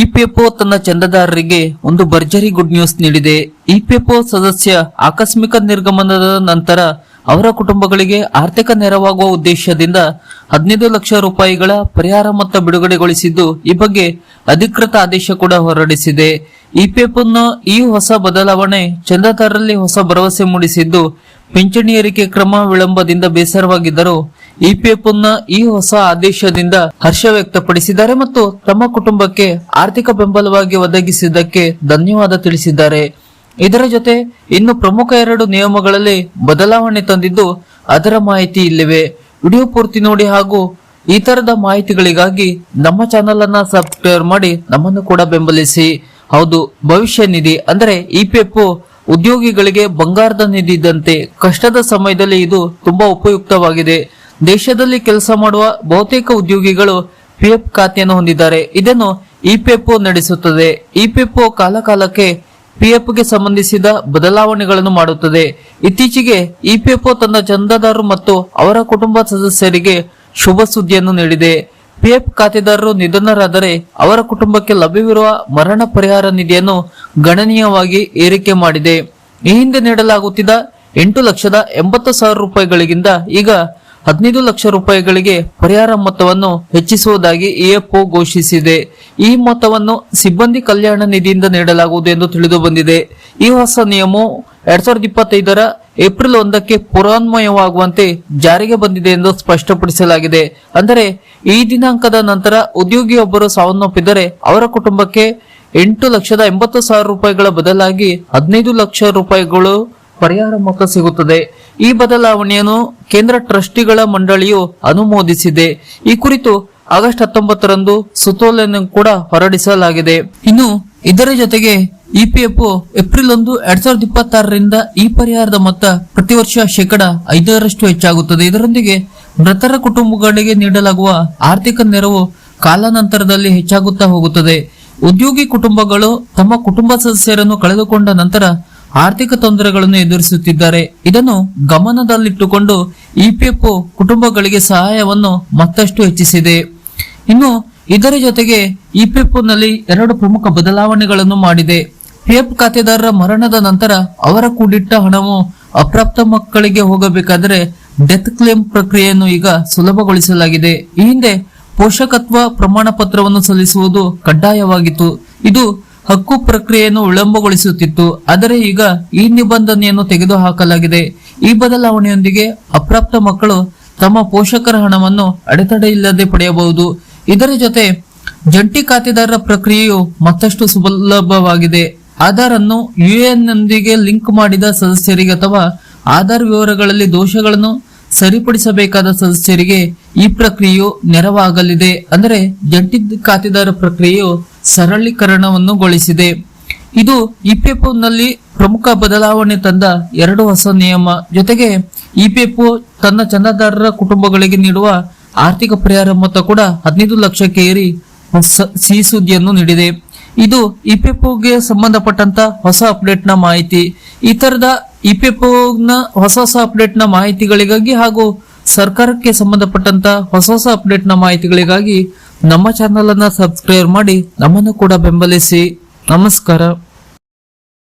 EPFO ತನ್ನ ಚಂದಾದಾರರಿಗೆ ಒಂದು ಭರ್ಜರಿ ಗುಡ್ ನ್ಯೂಸ್ ನೀಡಿದೆ. ಇಪಿಎಫ್ಒ ಸದಸ್ಯ ಆಕಸ್ಮಿಕ ನಿರ್ಗಮನದ ನಂತರ ಅವರ ಕುಟುಂಬಗಳಿಗೆ ಆರ್ಥಿಕ ನೆರವಾಗುವ ಉದ್ದೇಶದಿಂದ ಹದಿನೈದು ಲಕ್ಷ ರೂಪಾಯಿಗಳ ಪರಿಹಾರ ಮೊತ್ತ ಬಿಡುಗಡೆಗೊಳಿಸಿದ್ದು, ಈ ಬಗ್ಗೆ ಅಧಿಕೃತ ಆದೇಶ ಕೂಡ ಹೊರಡಿಸಿದೆ. ಇಪಿಎಫ್ನ ಈ ಹೊಸ ಬದಲಾವಣೆ ಚಂದಾದಾರರಲ್ಲಿ ಹೊಸ ಭರವಸೆ ಮೂಡಿಸಿದ್ದು ಪಿಂಚಣಿ ಏರಿಕೆ ಕ್ರಮ ವಿಳಂಬದಿಂದ ಬೇಸರವಾಗಿದ್ದರು ಇಪಿಎಫ್ನ ಈ ಹೊಸ ಆದೇಶದಿಂದ ಹರ್ಷ ವ್ಯಕ್ತಪಡಿಸಿದ್ದಾರೆ ಮತ್ತು ತಮ್ಮ ಕುಟುಂಬಕ್ಕೆ ಆರ್ಥಿಕ ಬೆಂಬಲವಾಗಿ ಒದಗಿಸಿದ್ದಕ್ಕೆ ಧನ್ಯವಾದ ತಿಳಿಸಿದ್ದಾರೆ. ಇದರ ಜೊತೆ ಇನ್ನು ಪ್ರಮುಖ ಎರಡು ನಿಯಮಗಳಲ್ಲಿ ಬದಲಾವಣೆ ತಂದಿದ್ದು ಅದರ ಮಾಹಿತಿ ಇಲ್ಲಿವೆ. ವಿಡಿಯೋ ಪೂರ್ತಿ ನೋಡಿ ಹಾಗೂ ಈ ತರದ ಮಾಹಿತಿಗಳಿಗಾಗಿ ನಮ್ಮ ಚಾನೆಲ್ ಅನ್ನ ಸಬ್ಸ್ಕ್ರೈಬ್ ಮಾಡಿ ನಮ್ಮನ್ನು ಕೂಡ ಬೆಂಬಲಿಸಿ. ಹೌದು, ಭವಿಷ್ಯ ನಿಧಿ ಅಂದ್ರೆ ಇಪಿಎಫ್ ಉದ್ಯೋಗಿಗಳಿಗೆ ಬಂಗಾರದ ನಿಧಿ ಇದ್ದಂತೆ ಕಷ್ಟದ ಸಮಯದಲ್ಲಿ ಇದು ತುಂಬಾ ಉಪಯುಕ್ತವಾಗಿದೆ. ದೇಶದಲ್ಲಿ ಕೆಲಸ ಮಾಡುವ ಬಹುತೇಕ ಉದ್ಯೋಗಿಗಳು ಪಿಎಫ್ ಖಾತೆಯನ್ನು ಹೊಂದಿದ್ದಾರೆ. ಇದನ್ನು ಇಪಿಎಫ್ಒ ನಡೆಸುತ್ತದೆ. ಇಪಿಎಫ್ಒ ಕಾಲಕಾಲಕ್ಕೆ ಪಿಎಫ್ಗೆ ಸಂಬಂಧಿಸಿದ ಬದಲಾವಣೆಗಳನ್ನು ಮಾಡುತ್ತದೆ. ಇತ್ತೀಚೆಗೆ ಇಪಿಎಫ್ಒ ತನ್ನ ಚಂದಾದಾರರು ಮತ್ತು ಅವರ ಕುಟುಂಬ ಸದಸ್ಯರಿಗೆ ಶುಭ ಸುದ್ದಿಯನ್ನು ನೀಡಿದೆ. ಪಿಎಫ್ ಖಾತೆದಾರರು ನಿಧನರಾದರೆ ಅವರ ಕುಟುಂಬಕ್ಕೆ ಲಭ್ಯವಿರುವ ಮರಣ ಪರಿಹಾರ ನಿಧಿಯನ್ನು ಗಣನೀಯವಾಗಿ ಏರಿಕೆ ಮಾಡಿದೆ. ಈ ಹಿಂದೆ ನೀಡಲಾಗುತ್ತಿದ್ದ ಎಂಟು ಲಕ್ಷದ ಎಂಬತ್ತು ಸಾವಿರ ರೂಪಾಯಿಗಳಿಗಿಂತ ಈಗ ಹದಿನೈದು ಲಕ್ಷ ರೂಪಾಯಿಗಳಿಗೆ ಪರಿಹಾರ ಮೊತ್ತವನ್ನು ಹೆಚ್ಚಿಸುವುದಾಗಿ ಇಎಫ್ಒ ಘೋಷಿಸಿದೆ. ಈ ಮೊತ್ತವನ್ನು ಸಿಬ್ಬಂದಿ ಕಲ್ಯಾಣ ನಿಧಿಯಿಂದ ನೀಡಲಾಗುವುದು ಎಂದು ತಿಳಿದು ಬಂದಿದೆ ಈ ಹೊಸ ನಿಯಮವು ಎರಡ್ ಸಾವಿರದ ಇಪ್ಪತ್ತೈದರ ಏಪ್ರಿಲ್ ಒಂದಕ್ಕೆ ಪುರಾನ್ವಯವಾಗುವಂತೆ ಜಾರಿಗೆ ಬಂದಿದೆ ಎಂದು ಸ್ಪಷ್ಟಪಡಿಸಲಾಗಿದೆ. ಅಂದರೆ, ಈ ದಿನಾಂಕದ ನಂತರ ಉದ್ಯೋಗಿಯೊಬ್ಬರು ಸಾವನ್ನಪ್ಪಿದರೆ ಅವರ ಕುಟುಂಬಕ್ಕೆ ಎಂಟು ಲಕ್ಷದ ಎಂಬತ್ತು ಸಾವಿರ ರೂಪಾಯಿಗಳ ಬದಲಾಗಿ ಹದಿನೈದು ಲಕ್ಷ ರೂಪಾಯಿಗಳು ಪರಿಹಾರ ಮೊತ್ತ ಸಿಗುತ್ತದೆ. ಈ ಬದಲಾವಣೆಯನ್ನು ಕೇಂದ್ರ ಟ್ರಸ್ಟಿಗಳ ಮಂಡಳಿಯು ಅನುಮೋದಿಸಿದೆ. ಈ ಕುರಿತು ಆಗಸ್ಟ್ ಹತ್ತೊಂಬತ್ತರಂದು ಸುತ್ತೋಲೆಯನ್ನು ಕೂಡ ಹೊರಡಿಸಲಾಗಿದೆ. ಇನ್ನು ಇದರ ಜೊತೆಗೆ ಇಪಿಎಫ್ ಏಪ್ರಿಲ್ ಒಂದು ಎರಡ್ ಸಾವಿರದ ಇಪ್ಪತ್ತಾರರಿಂದ ಈ ಪರಿಹಾರದ ಮೊತ್ತ ಪ್ರತಿ ವರ್ಷ ಶೇಕಡ ಐದರಷ್ಟು ಹೆಚ್ಚಾಗುತ್ತದೆ. ಇದರೊಂದಿಗೆ ಮೃತರ ಕುಟುಂಬಗಳಿಗೆ ನೀಡಲಾಗುವ ಆರ್ಥಿಕ ನೆರವು ಕಾಲಾನಂತರದಲ್ಲಿ ಹೆಚ್ಚಾಗುತ್ತಾ ಹೋಗುತ್ತದೆ. ಉದ್ಯೋಗಿ ಕುಟುಂಬಗಳು ತಮ್ಮ ಕುಟುಂಬ ಸದಸ್ಯರನ್ನು ಕಳೆದುಕೊಂಡ ನಂತರ ಆರ್ಥಿಕ ತೊಂದರೆಗಳನ್ನು ಎದುರಿಸುತ್ತಿದ್ದಾರೆ. ಇದನ್ನು ಗಮನದಲ್ಲಿಟ್ಟುಕೊಂಡು ಇಪಿಎಫ್ಒ ಕುಟುಂಬಗಳಿಗೆ ಸಹಾಯವನ್ನು ಮತ್ತಷ್ಟು ಹೆಚ್ಚಿಸಿದೆ. ಇನ್ನು ಇದರ ಜೊತೆಗೆ ಇಪಿಎಫ್ಒ ನಲ್ಲಿ ಎರಡು ಪ್ರಮುಖ ಬದಲಾವಣೆಗಳನ್ನು ಮಾಡಿದೆ. ಪಿಎಫ್ ಖಾತೆದಾರರ ಮರಣದ ನಂತರ ಅವರ ಕೂಡಿಟ್ಟ ಹಣವು ಅಪ್ರಾಪ್ತ ಮಕ್ಕಳಿಗೆ ಹೋಗಬೇಕಾದರೆ ಡೆತ್ ಕ್ಲೇಮ್ ಪ್ರಕ್ರಿಯೆಯನ್ನು ಈಗ ಸುಲಭಗೊಳಿಸಲಾಗಿದೆ. ಈ ಹಿಂದೆ ಪೋಷಕತ್ವ ಪ್ರಮಾಣ ಪತ್ರವನ್ನು ಸಲ್ಲಿಸುವುದು ಕಡ್ಡಾಯವಾಗಿತ್ತು. ಇದು ಹಕ್ಕು ಪ್ರಕ್ರಿಯೆಯನ್ನು ವಿಳಂಬಗೊಳಿಸುತ್ತಿತ್ತು. ಆದರೆ ಈಗ ಈ ನಿಬಂಧನೆಯನ್ನು ತೆಗೆದುಹಾಕಲಾಗಿದೆ. ಈ ಬದಲಾವಣೆಯೊಂದಿಗೆ ಅಪ್ರಾಪ್ತ ಮಕ್ಕಳು ತಮ್ಮ ಪೋಷಕರ ಹಣವನ್ನು ಅಡೆತಡೆ ಇಲ್ಲದೆ ಪಡೆಯಬಹುದು. ಇದರ ಜೊತೆ ಜಂಟಿ ಖಾತೆದಾರರ ಪ್ರಕ್ರಿಯೆಯು ಮತ್ತಷ್ಟು ಸುಲಭವಾಗಿದೆ. ಆಧಾರ್ ಅನ್ನು ಯುಎನ್ನೊಂದಿಗೆ ಲಿಂಕ್ ಮಾಡಿದ ಸದಸ್ಯರಿಗೆ ಅಥವಾ ಆಧಾರ್ ವಿವರಗಳಲ್ಲಿ ದೋಷಗಳನ್ನು ಸರಿಪಡಿಸಬೇಕಾದ ಸದಸ್ಯರಿಗೆ ಈ ಪ್ರಕ್ರಿಯೆಯು ನೆರವಾಗಲಿದೆ. ಅಂದರೆ ಜಂಟಿ ಖಾತೆದಾರ ಪ್ರಕ್ರಿಯೆಯು ಸರಳೀಕರಣವನ್ನು ಗೊಳಿಸಿದೆ ಇದು ಇಪಿಎಫ್ಒ ನಲ್ಲಿ ಪ್ರಮುಖ ಬದಲಾವಣೆ ತಂದ ಎರಡು ಹೊಸ ನಿಯಮ. ಜೊತೆಗೆ ಇಪಿಎಫ್ಒ ತನ್ನ ಚಂದಾದಾರರ ಕುಟುಂಬಗಳಿಗೆ ನೀಡುವ ಆರ್ಥಿಕ ಪರಿಹಾರ ಮೊತ್ತ ಕೂಡ ಹದಿನೈದು ಲಕ್ಷಕ್ಕೆ ಏರಿ ಸಿಹಿ ಸುದ್ದಿಯನ್ನು ನೀಡಿದೆ. ಇದು ಇಪಿಎಫ್ಒಗೆ ಸಂಬಂಧಪಟ್ಟಂತ ಹೊಸ ಅಪ್ಡೇಟ್ನ ಮಾಹಿತಿ. ಈ ತರದ ಇಪಿಎಫ್ಒನ ಹೊಸ ಹೊಸ ಅಪ್ಡೇಟ್ನ ಮಾಹಿತಿಗಳಿಗಾಗಿ ಹಾಗೂ ಸರ್ಕಾರಕ್ಕೆ ಸಂಬಂಧಪಟ್ಟಂತ ಹೊಸ ಹೊಸ ಅಪ್ಡೇಟ್ನ ಮಾಹಿತಿಗಳಿಗಾಗಿ ನಮ್ಮ ಚಾನೆಲ್ ಅನ್ನ ಸಬ್ಸ್ಕ್ರೈಬ್ ಮಾಡಿ ನಮ್ಮನ್ನು ಕೂಡ ಬೆಂಬಲಿಸಿ. ನಮಸ್ಕಾರ.